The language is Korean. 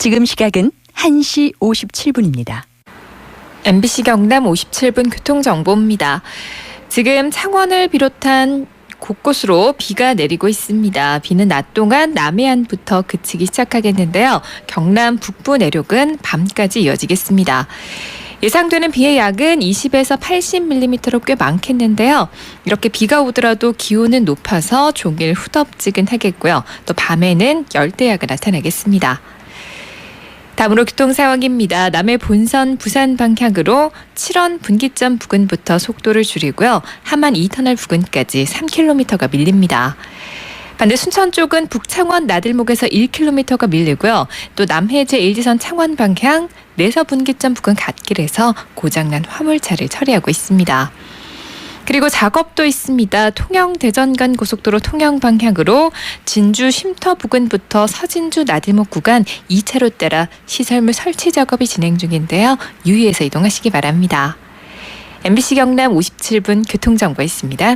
지금 시각은 1시 57분입니다. MBC 경남 57분 교통정보입니다. 지금 창원을 비롯한 곳곳으로 비가 내리고 있습니다. 비는 낮 동안 남해안부터 그치기 시작하겠는데요. 경남 북부 내륙은 밤까지 이어지겠습니다. 예상되는 비의 양은 20에서 80mm로 꽤 많겠는데요. 이렇게 비가 오더라도 기온은 높아서 종일 후덥지근하겠고요. 또 밤에는 열대야가 나타나겠습니다. 다음으로 교통 상황입니다. 남해 본선 부산 방향으로 7원 분기점 부근부터 속도를 줄이고요. 하만 2터널 부근까지 3km가 밀립니다. 반대 순천 쪽은 북창원 나들목에서 1km가 밀리고요. 또 남해 제1지선 창원 방향 내서 분기점 부근 갓길에서 고장난 화물차를 처리하고 있습니다. 그리고 작업도 있습니다. 통영 대전 간 고속도로 통영 방향으로 진주 쉼터 부근부터 서진주 나들목 구간 2차로 따라 시설물 설치 작업이 진행 중인데요. 유의해서 이동하시기 바랍니다. MBC 경남 57분 교통정보였습니다.